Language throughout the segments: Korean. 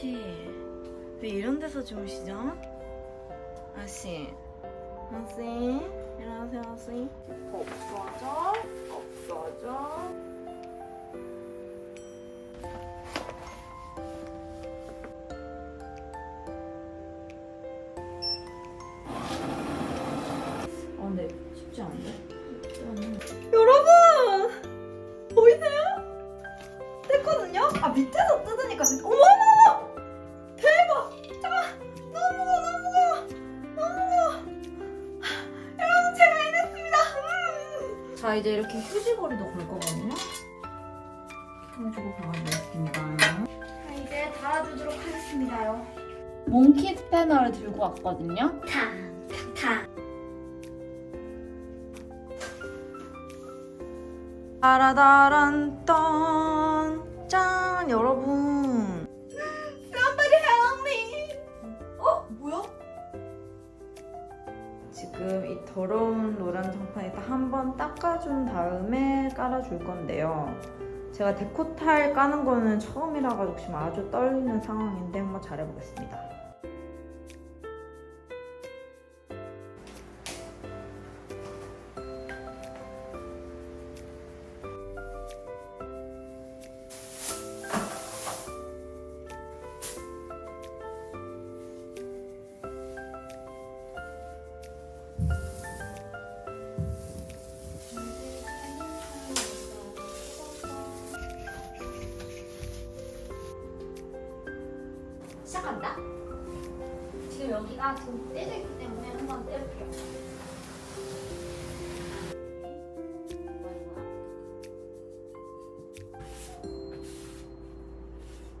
아저씨 왜 이런 데서 주무시죠? 아저씨. 아저씨. 일어나세요 아저씨. 없어져? 없어져? 아 근데 쉽지 않네 여러분! 보이세요? 뜯거든요? 아 밑에서 뜯으니까 진짜 어머머 자 이제 이렇게 휴지거리도 걸 거거든요. 휴지고 가겠습니다. 자 이제 달아주도록 하겠습니다요. 몽키 스패너를 들고 왔거든요. 탕탕탕 따라다란 딴 짠 여러분 지금 이 더러운 노란 장판에다 한번 닦아준 다음에 깔아줄 건데요. 제가 데코탈 까는 거는 처음이라 가지고 지금 아주 떨리는 상황인데 한번 잘해보겠습니다 여기가 지금 떼져 있기 때문에 한번 떼볼게요.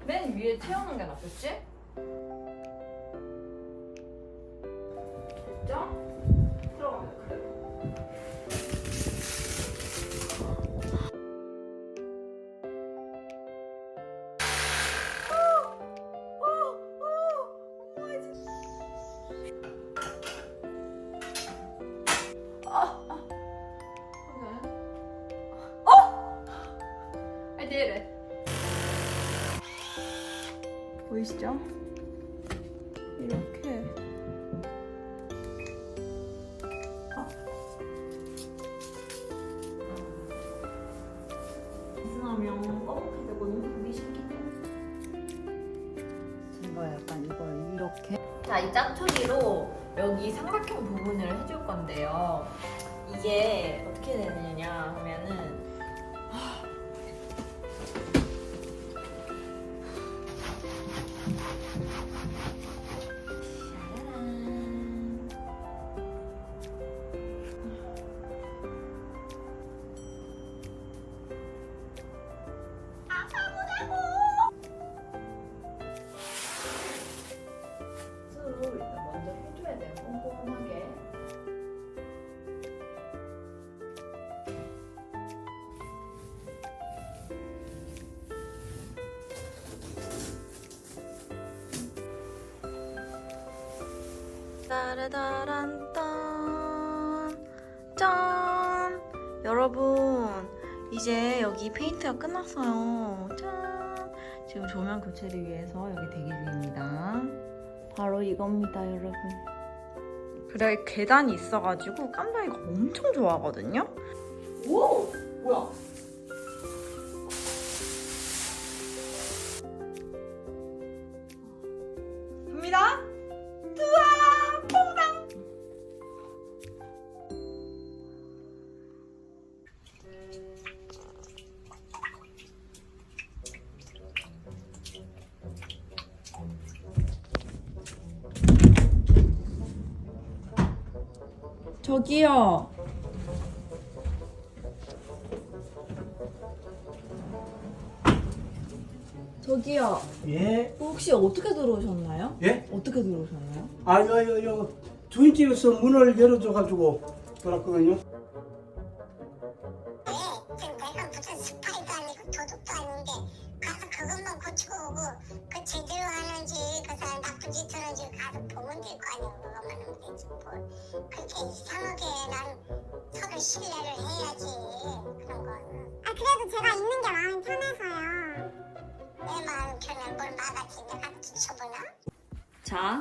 맨 위에 태우는 게 낫겠지? 보이시죠? 이렇게 이승하면 검은색 되거든요. 보기 싫기 때문에. 제가 약간 이걸 이렇게 자, 이 짜투리로 여기 삼각형 부분을 해줄 건데요. 이게 어떻게 되느냐 하면은 따라다란딴 짠. 여러분 이제 여기 페인트가 끝났어요. 짠. 지금 조명 교체를 위해서 여기 대기 중입니다. 바로 이겁니다 여러분. 그래 계단이 있어가지고 깜짝이가 엄청 좋아하거든요 저기요 저기요 예? 혹시 어떻게 들어오셨나요? 예? 어떻게 들어오셨나요? 아, 요, 요, 요, 주인집에서 문을 열어줘가지고 돌았거든요. 왜? 지금 내가 무슨 스파이도 아니고 도둑도 아닌데 가서 그것만 고치고 오고 그 제대로 하는지 그 사람 나쁜 짓 하는지 가서 뭘 그렇게 이상하게 난 서로 신뢰를 해야지 그런 거는 아 그래도 제가 있는 게 마음이 편해서요. 왜내 마음 편해 뭘 막았지 내가 지쳐보나? 자.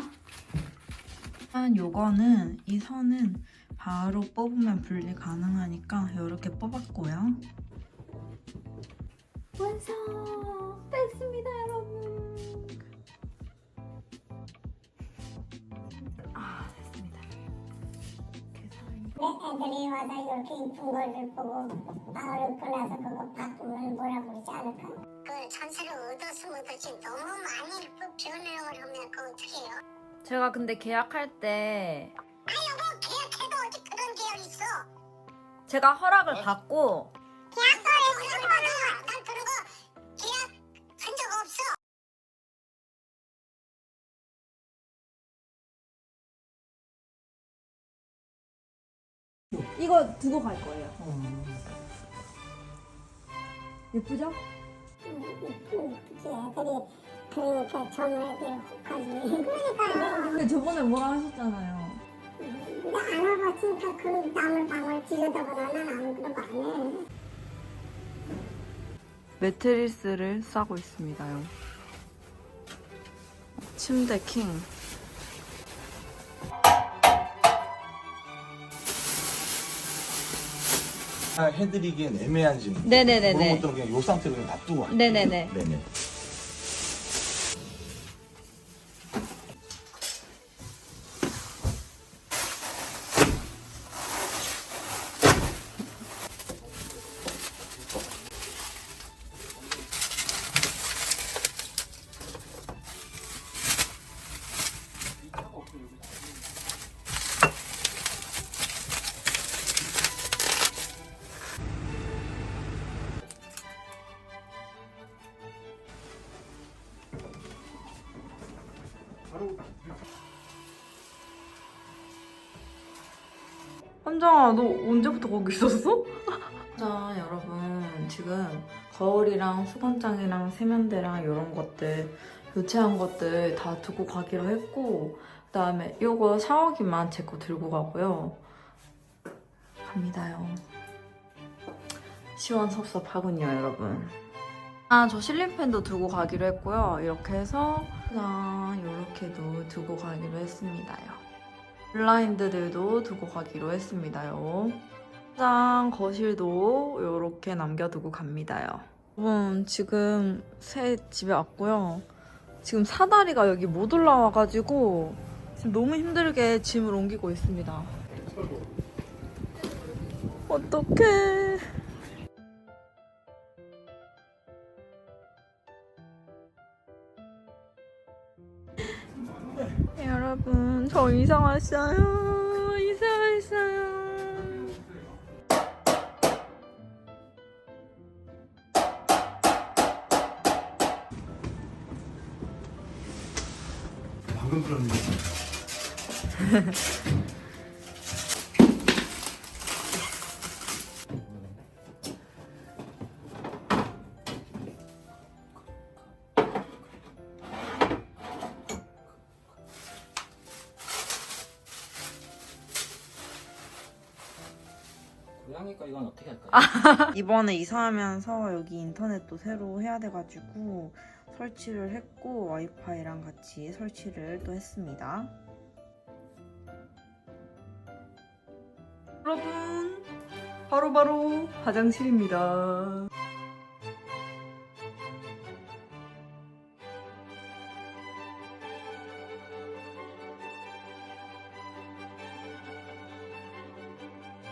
일단 요거는 이 선은 바로 뽑으면 분리 가능하니까 이렇게 뽑았고요. 완성! 됐습니다, 여러분. 아. 내 애들이 와서 이렇게 이쁜 거를 보고 마음을 끌어서 그거 바꾸면 뭐라 그러지 않을까? 그 전세를 얻었으면 얻었지 너무 많이 그 변형을 하면 그 어떻게 해요? 제가 근데 계약할 때 아 여보 계약해도 어디 그런 계약 있어? 제가 허락을 받고 계약서에 무슨 말이야? 난 그런 거 이거 두고 갈 거예요. 예쁘죠? 근데 저번에 뭐라 하셨잖아요. 나안 와봤으니까 그 남을 방을 지르다보다 난 아무것도 안 해. 매트리스를 싸고 있습니다요. 침대 킹. 해드리기엔 애매한 짐. 네네네네. 그런 것도 그냥 요 상태로 그냥 놔두고 갈게요. 네네네. 네네. 현정아, 너 언제부터 거기 있었어? 자, 여러분. 지금 거울이랑 수건장이랑 세면대랑 이런 것들, 교체한 것들 다 두고 가기로 했고, 그 다음에 이거 샤워기만 제 거 들고 가고요. 갑니다요. 시원섭섭하군요, 여러분. 아, 저 실링팬도 두고 가기로 했고요. 이렇게 해서, 짠, 이렇게도 두고 가기로 했습니다요. 블라인드들도 두고 가기로 했습니다요. 짠 거실도 이렇게 남겨두고 갑니다요. 여러분 지금 새 집에 왔고요. 지금 사다리가 여기 못 올라와가지고 지금 너무 힘들게 짐을 옮기고 있습니다. 어떡해. 여러분 저 이사 왔어요 이사 왔어요 방금 거. 고양이과 이건 어떻게 할까요? 이번에 이사하면서 여기 인터넷도 새로 해야 돼가지고 설치를 했고 와이파이랑 같이 설치를 또 했습니다 여러분 바로바로 화장실입니다